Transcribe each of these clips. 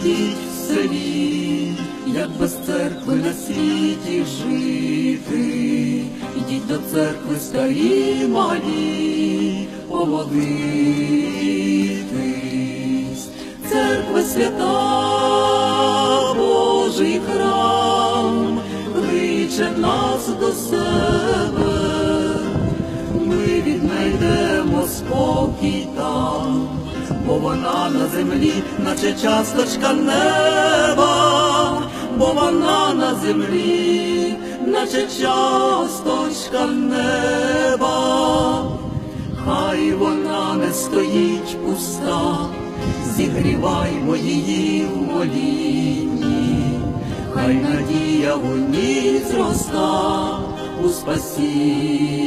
стоїть в селі, як без церкви на світі жити. Ідіть до церкви старі малі, помолитись. Церква свята, Божий храм, кличе нас до себе спокій там, бо вона на землі, наче часточка неба, бо вона на землі, наче часточка неба, хай вона не стоїть пуста, зігріваймо її в молінні, хай надія у ній зроста у спасіння.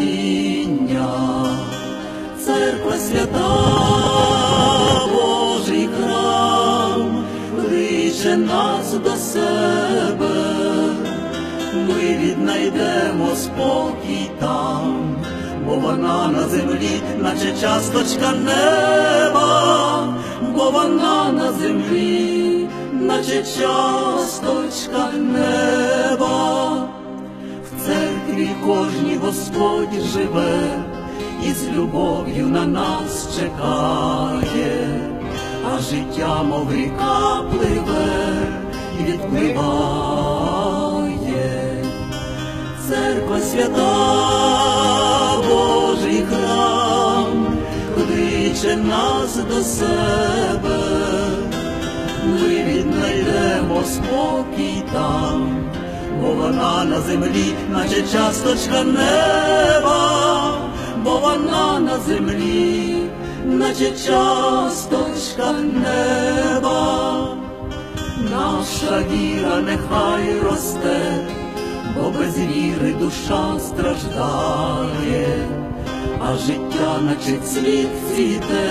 Церква свята, Божий храм, кличе нас до себе, ми віднайдемо спокій там, бо вона на землі, наче часточка неба, бо вона на землі, наче часточка неба. В церкві кожній Господь живе і з любов'ю на нас чекає, а життя, мов ріка пливе і відпливає. Церква свята, Божий храм, кличе нас до себе, ми віднайдемо спокій там бо вона на землі, наче часточка неба, бо вона на землі, наче часточка неба, наша віра нехай росте, бо без віри душа страждає, а життя, наче цвіт цвіте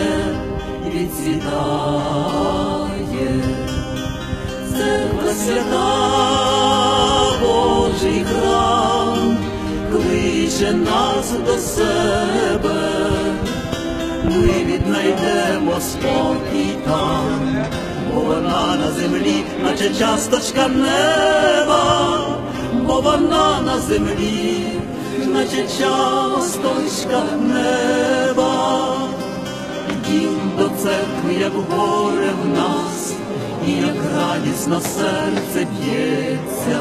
відцвітає. Церква свята, Божий храм, кличе нас до себе, ми віднайдемо спокій там, бо вона на землі, наче часточка неба, бо вона на землі, наче часточка неба. Дім до церкви, як горе в нас, і як радісно серце б'ється,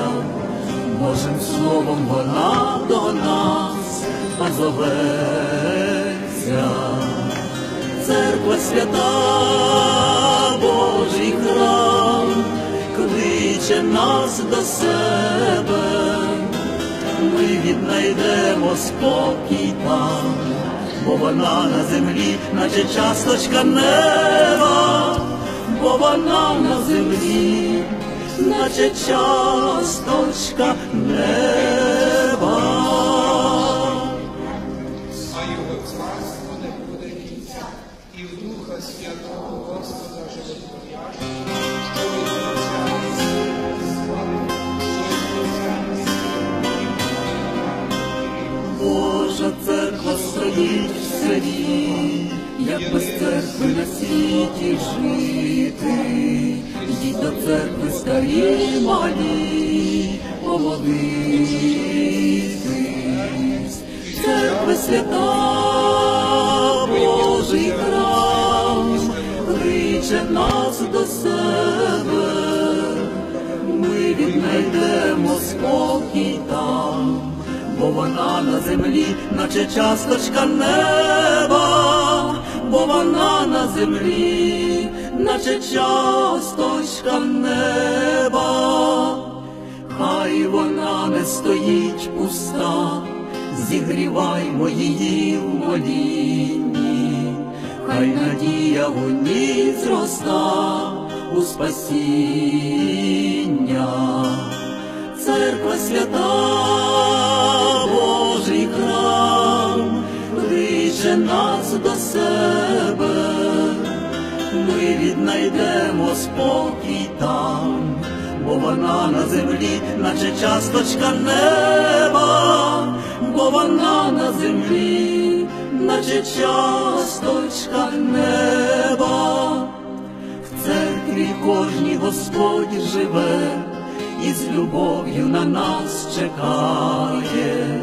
Божим словом вона до нас позоветься. Церква свята, Божий храм, кличе нас до себе, ми віднайдемо спокій там, бо вона на землі, наче часточка неба, бо вона на землі, наче часточка неба. В селі, як без церкви на світі жити. Йдіть до церкви старі малі, помолитись. Церква свята, Божий храм, кличе нас до себе ми віднайдемо спокій там, бо вона на землі, наче часточка неба, бо вона на землі, наче часточка неба, хай вона не стоїть пуста, зігріваймо її в молінні, хай надія у ній зроста у спасіння. Церква свята, кличе нас до себе, ми віднайдемо спокій там, бо вона на землі, наче часточка неба, бо вона на землі, наче часточка неба. В церкві кожній Господь живе, і з любов'ю на нас чекає,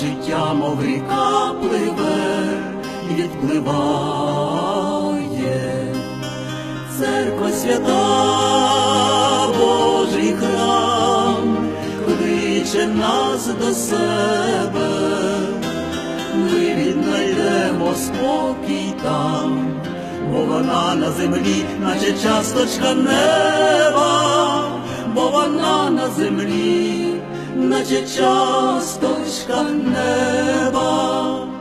життя, мов ріка пливе, і відпливає. Церква свята, Божий храм, кличе нас до себе, ми віднайдемо спокій там, бо вона на землі, наче часточка неба, бо вона на землі, наче часточка неба.